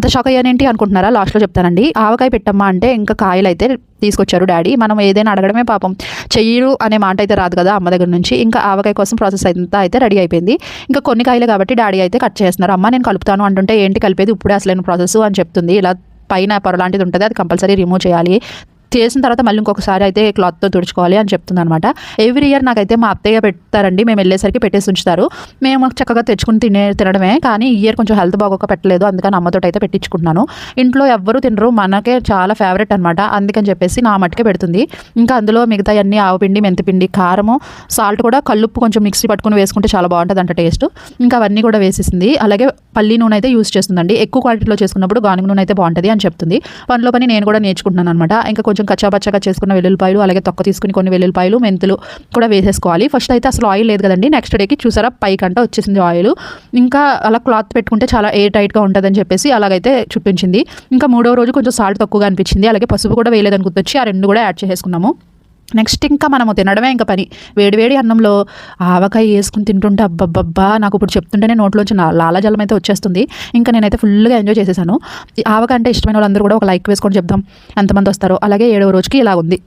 అంత షాక్ అయ్యానేంటి అనుకుంటున్నారా? లాస్ట్లో చెప్తానండి. ఆవకాయ పెట్టమ్మా అంటే ఇంకా కాయలు అయితే తీసుకొచ్చారు డాడీ. మనం ఏదైనా అడగడమే పాపం. చెయ్యరు అనే మాట అయితే రాదు కదా అమ్మ దగ్గర నుంచి. ఇంకా ఆవకాయ కోసం ప్రాసెస్ అంతా అయితే రెడీ అయిపోయింది. ఇంకా కొన్ని కాయలు కాబట్టి డాడీ అయితే కట్ చేస్తున్నారు. అమ్మ నేను కలుపుతాను అంటుంటే ఏంటి కలిపేది? ఇప్పుడే అసలైన ప్రాసెస్ అని చెప్తుంది. ఇలా పైన పొర లాంటిది ఉంటుంది. అది కంపల్సరీ రిమూవ్ చేయాలి. చేసిన తర్వాత మళ్ళీ ఇంకొకసారి అయితే క్లాత్తో తుడుచుకోవాలి అని చెప్తుంది అనమాట ఎవ్రీ ఇయర్ నాకైతే మా అత్తయ్య పెడతారండి. మేము వెళ్ళేసరికి పెట్టేసి ఉంచుతారు. మేము చక్కగా తెచ్చుకుని తినే తినడమే. కానీ ఈ ఇయర్ కొంచెం హెల్త్ బాగోక పెట్టలేదు. అందుకని అమ్మతో అయితే పెట్టించుకుంటున్నాను. ఇంట్లో ఎవ్వరూ తినరు. మనకే చాలా ఫేవరెట్ అనమాట అందుకని చెప్పేసి నా మట్టుకే పెడుతుంది. ఇంకా అందులో మిగతా అన్ని ఆవపిండి మెంతిపిండి కారము సాల్ట్ కూడా కల్లుప్పు కొంచెం మిక్సీ పట్టుకుని వేసుకుంటే చాలా బాగుంటుంది అంట టేస్ట్ ఇంకా అవన్నీ కూడా వేసేసింది. అలాగే పల్లి నూనె అయితే యూస్ చేస్తుందండి. ఎక్కువ క్వాలిటీలో చేసుకున్నప్పుడు గానుగ నూనె అయితే బాగుంటుంది అని చెప్తుంది. పనిలో పని నేను కూడా నేర్చుకుంటున్నాను అనమాట ఇంకా కొంచెం కొంచెం కచ్చాపచ్చగా చేసుకున్న వెల్లుల్లిపాయలు అలాగే తొక్క తీసుకుని కొన్ని వెల్లుల్లిపాయలు మెంతులు కూడా వేసేసుకోవాలి. ఫస్ట్ అయితే అసలు ఆయిల్ లేదు కదండి. నెక్స్ట్ డేకి చూసారా పైకంట వచ్చేసింది ఆయిల్ ఇంకా అలా క్లాత్ పెట్టుకుంటే చాలా ఎయిర్ టైట్గా ఉంటుందని చెప్పేసి అలాగైతే చూపించింది. ఇంకా మూడో రోజు కొంచెం సాల్ట్ తక్కువగా అనిపించింది. అలాగే పసుపు కూడా వేయలేదని గుర్తొచ్చి ఆ రెండు కూడా యాడ్ చేసేసుకున్నాము. నెక్స్ట్ ఇంకా మనము తినడమే ఇంకా పని. వేడివేడి అన్నంలో ఆవకాయ వేసుకుని తింటుంటే అబ్బబ్బబ్బా నాకు ఇప్పుడు చెప్తుంటేనే నోట్లోంచి నా లాలాజలం అయితే వచ్చేస్తుంది. ఇంకా నేనైతే ఫుల్గా ఎంజాయ్ చేసేసాను. ఆవకాయ అంటే ఇష్టమైన వాళ్ళందరూ కూడా ఒక లైక్ వేసుకొని చెప్దాం. ఎంతమంది వస్తారో. అలాగే ఏడవ రోజుకి ఇలా ఉంది.